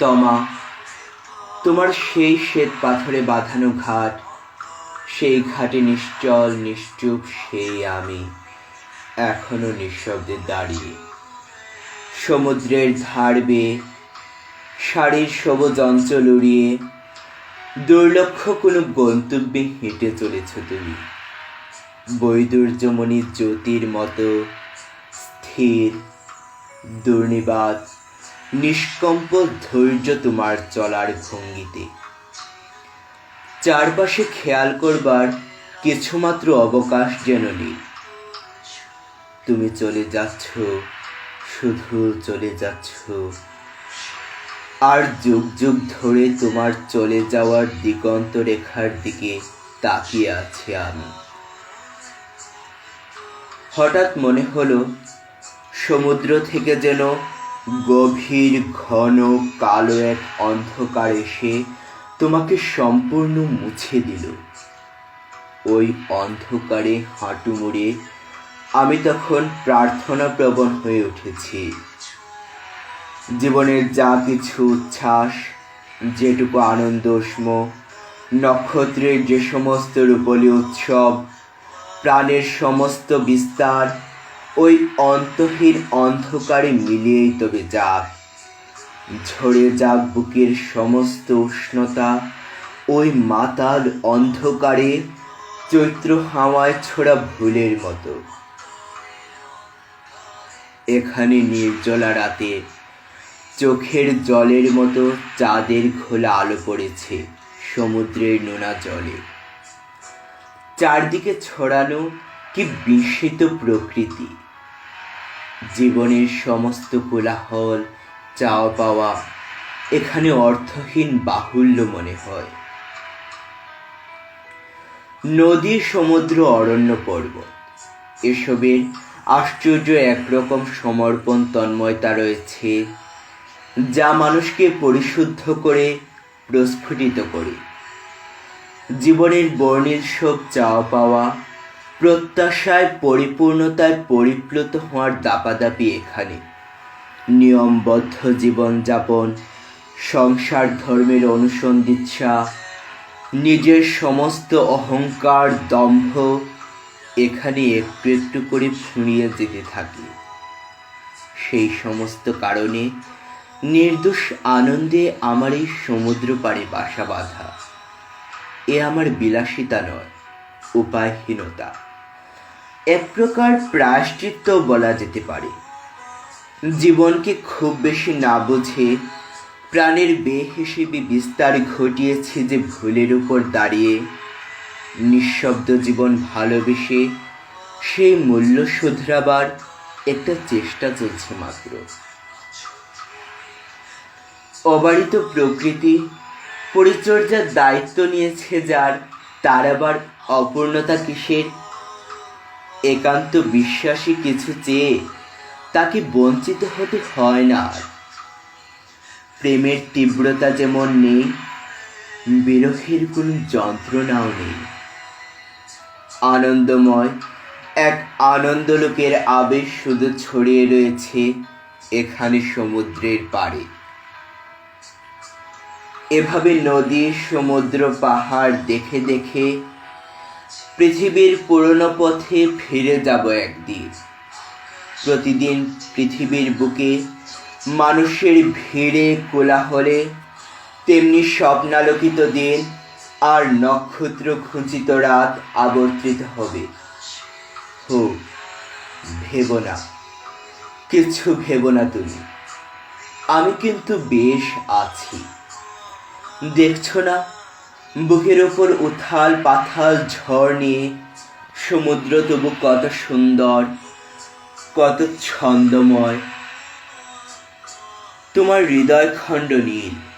তমা, তোমার সেই শ্বেত পাথরে বাঁধানো ঘাট, সেই ঘাটে নিশ্চল নিশ্চুপ সেই আমি, এখনও নিঃশব্দে দাঁড়িয়ে। সমুদ্রের ধার বেয়ে শাড়ির সবুজ অঞ্চল উড়িয়ে, দুর্লক্ষ কোনো গন্তব্যে হেঁটে চলেছ তুমি। বৈদুর্যমণি জ্যোতির মতো স্থির দুর্নিবাদ নিষ্কম্প ধৈর্য তোমার চলার ভঙ্গিতে। চারপাশে খেয়াল করবার কিছুমাত্র অবকাশ যেন নেই। তুমি চলে যাচ্ছ, শুধু চলে যাচ্ছ। আর যুগ যুগ ধরে তোমার চলে যাওয়ার দিগন্ত রেখার দিকে তাকিয়ে আছি আমি। হঠাৎ মনে হলো, সমুদ্র থেকে যেন গভীর, ঘন, কালো এক অন্ধকার এসে তোমাকে সম্পূর্ণ মুছে দিল। ওই অন্ধকারে হাঁটু মুড়ে আমি তখন প্রার্থনা প্রবণ হয়ে উঠেছি। জীবনের যা কিছু উচ্ছ্বাস, যেটুকু আনন্দস্ম নক্ষত্রের যে সমস্ত রূপলী উৎসব, প্রাণের সমস্ত বিস্তার ওই অন্তহীন অন্ধকারে মিলিয়েই তবে যাক। ঝরে যাক বুকের সমস্ত উষ্ণতা, ওই মাতাল অন্ধকারে চৈত্র হাওয়ায় ছোড়া ভুলের মতো। এখানে নির্জলা রাতে চোখের জলের মতো চাঁদের খোলা আলো পড়েছে সমুদ্রের নোনা জলে। চারদিকে ছড়ানো কি বিস্মিত প্রকৃতি। জীবনের সমস্ত কোলাহল চাওয়া পাওয়া এখানে অর্থহীন বাহুল্য মনে হয়। নদী, সমুদ্র, অরণ্য, পর্বত, এসবের আশ্চর্য একরকম সমর্পণ তন্ময়তা রয়েছে, যা মানুষকে পরিশুদ্ধ করে, প্রস্ফুটিত করে। জীবনের বর্ণিল সব চাওয়া পাওয়া প্রত্যাশায় পরিপূর্ণতায় পরিপ্লুত হওয়ার দাপাদাপি এখানে। নিয়মবদ্ধ জীবনযাপন, সংসার ধর্মের অনুসন্ধিৎসা, নিজের সমস্ত অহংকার দম্ভ এখানে একটু একটু করে ফুঁড়িয়ে যেতে থাকে। সেই সমস্ত কারণে নির্দোষ আনন্দে আমার এই সমুদ্র পাড়ে বাসা বাঁধা। এ আমার বিলাসিতা নয়। উপায়হীনতা। এক প্রকার প্রায়শ্চিত্ত বলা যেতে পারে। জীবনকে খুব বেশি না বুঝে প্রাণের বে হিসেবে বিস্তার ঘটিয়েছে যে ভুলের উপর দাঁড়িয়ে নিঃশব্দ জীবন ভালোবেসে সেই মূল্য শুধরাবার একটা চেষ্টা চলছে মাত্র। অবারিত প্রকৃতি পরিচর্যার দায়িত্ব নিয়েছে যার তার আবার অপূর্ণতা কিসের? একান্ত বিশ্বাসী কিছু চেয়ে তাকে বঞ্চিত হতে হয় না। প্রেমের তীব্রতা যেমন নেই, বিরহের কোনো যন্ত্রণাও নেই। আনন্দময়, এক আনন্দলোকের আবেশ শুধু ছড়িয়ে রয়েছে এখানে সমুদ্রের পাড়ে। এভাবে নদী, সমুদ্র, পাহাড় দেখে দেখে পৃথিবীর পুরনো পথে ফিরে যাব একদিন। প্রতিদিন পৃথিবীর বুকে মানুষের ভিড়ে, কোলাহলে, তেমনি স্বপ্নালোকিত দিন আর নক্ষত্র খুঁচিত রাত আবর্তিত হবে। হোক ভেব না কিছু ভেব না তুমি। আমি কিন্তু বেশ আছি। দেখছ না? বুকের ওপর উথাল পাথাল ঝড় নিয়ে সমুদ্র তবু কত সুন্দর, কত ছন্দময়। তোমার হৃদয় খণ্ড নীল।